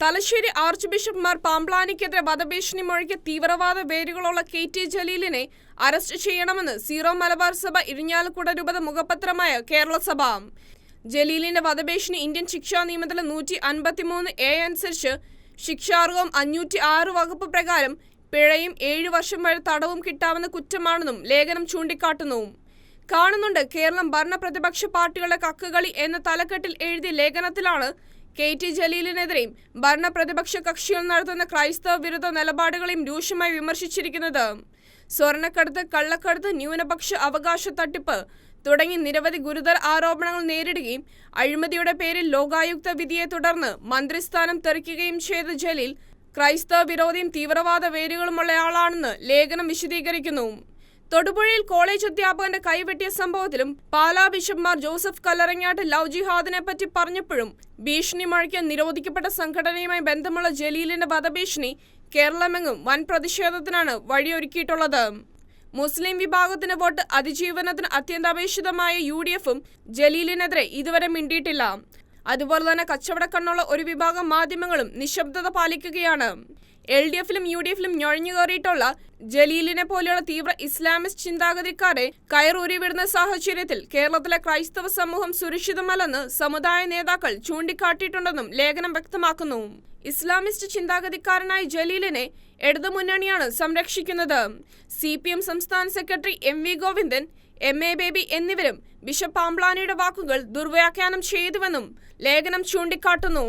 Thalassery archbishop Mar പാംപ്ലാനിക്കെതിരെ വധഭീഷണി മുഴക്കിയ തീവ്രവാദ വേരുകളുള്ള കെ ടി ജലീലിനെ അറസ്റ്റ് ചെയ്യണമെന്ന് സീറോ മലബാർ സഭ ഇരിഞ്ഞാലക്കുട രൂപത മുഖപത്രമായ കേരള സഭ. ജലീലിന്റെ വധഭീഷണി ഇന്ത്യൻ ശിക്ഷാ നിയമത്തിലെ നൂറ്റി അൻപത്തിമൂന്ന് എ അനുസരിച്ച് ശിക്ഷാർഹവും അഞ്ഞൂറ്റി ആറ് വകുപ്പ് പ്രകാരം പിഴയും ഏഴു വർഷം വരെ തടവും കിട്ടാമെന്ന കുറ്റമാണെന്നും ലേഖനം ചൂണ്ടിക്കാട്ടുന്നു. കാണുന്നുണ്ട് കേരളം ഭരണ പ്രതിപക്ഷ പാർട്ടികളുടെ കക്കുകളി എന്ന തലക്കെട്ടിൽ എഴുതിയ ലേഖനത്തിലാണ് കെ ടി ജലീലിനെതിരെയും ഭരണ പ്രതിപക്ഷ കക്ഷികൾ നടത്തുന്ന ക്രൈസ്തവ വിരുദ്ധ നിലപാടുകളെയും രൂക്ഷമായി വിമർശിച്ചിരിക്കുന്നത്. സ്വർണക്കടത്ത് കള്ളക്കടത്ത് ന്യൂനപക്ഷ അവകാശ തട്ടിപ്പ് തുടങ്ങി നിരവധി ഗുരുതര ആരോപണങ്ങൾ നേരിടുകയും അഴിമതിയുടെ പേരിൽ ലോകായുക്ത വിധിയെ തുടർന്ന് മന്ത്രിസ്ഥാനം തെറിക്കുകയും ചെയ്ത ജലീൽ ക്രൈസ്തവ വിരോധിയും തീവ്രവാദ വേരുകളുമുള്ളയാളാണെന്ന് ലേഖനം വിശദീകരിക്കുന്നു. തൊടുപുഴയിൽ കോളേജ് അധ്യാപകന്റെ കൈവെട്ടിയ സംഭവത്തിലും പാലാ ബിഷപ്പ്മാർ ജോസഫ് കല്ലറങ്ങാട്ട് ലവ് ജിഹാദിനെ പറ്റി പറഞ്ഞപ്പോഴും ഭീഷണി മുഴക്കിയ നിരോധിക്കപ്പെട്ട സംഘടനയുമായി ബന്ധമുള്ള ജലീലിന്റെ വധഭീഷണി കേരളമെങ്ങും വൻ പ്രതിഷേധത്തിനാണ് വഴിയൊരുക്കിയിട്ടുള്ളത്. മുസ്ലിം വിഭാഗത്തിന് വോട്ട് അതിജീവനത്തിന് അത്യന്താപേക്ഷിതമായ യു ഡി എഫും ജലീലിനെതിരെ ഇതുവരെ മിണ്ടിയിട്ടില്ല. അതുപോലെ തന്നെ കച്ചവടക്കണ്ണുള്ള ഒരു വിഭാഗം മാധ്യമങ്ങളും നിശബ്ദത പാലിക്കുകയാണ്. എൽ ഡി എഫിലും യു ഡി എഫിലും ഞൊഴിഞ്ഞുകയറിയിട്ടുള്ള ജലീലിനെ പോലെയുള്ള തീവ്ര ഇസ്ലാമിസ്റ്റ് ചിന്താഗതിക്കാരെ കയറൂരി വിടുന്ന സാഹചര്യത്തിൽ കേരളത്തിലെ ക്രൈസ്തവ സമൂഹം സുരക്ഷിതമല്ലെന്ന് സമുദായ നേതാക്കൾ ചൂണ്ടിക്കാട്ടിയിട്ടുണ്ടെന്നും ലേഖനം വ്യക്തമാക്കുന്നു. ഇസ്ലാമിസ്റ്റ് ചിന്താഗതിക്കാരനായ ജലീലിനെ ഇടതുമുന്നണിയാണ് സംരക്ഷിക്കുന്നത്. സി പി എം സംസ്ഥാന secretary M V Govindan M A Baby എന്നിവരും ബിഷപ്പ് പാംബ്ലാനിയുടെ വാക്കുകൾ ദുർവ്യാഖ്യാനം ചെയ്തുവെന്നും ലേഖനം ചൂണ്ടിക്കാട്ടുന്നു.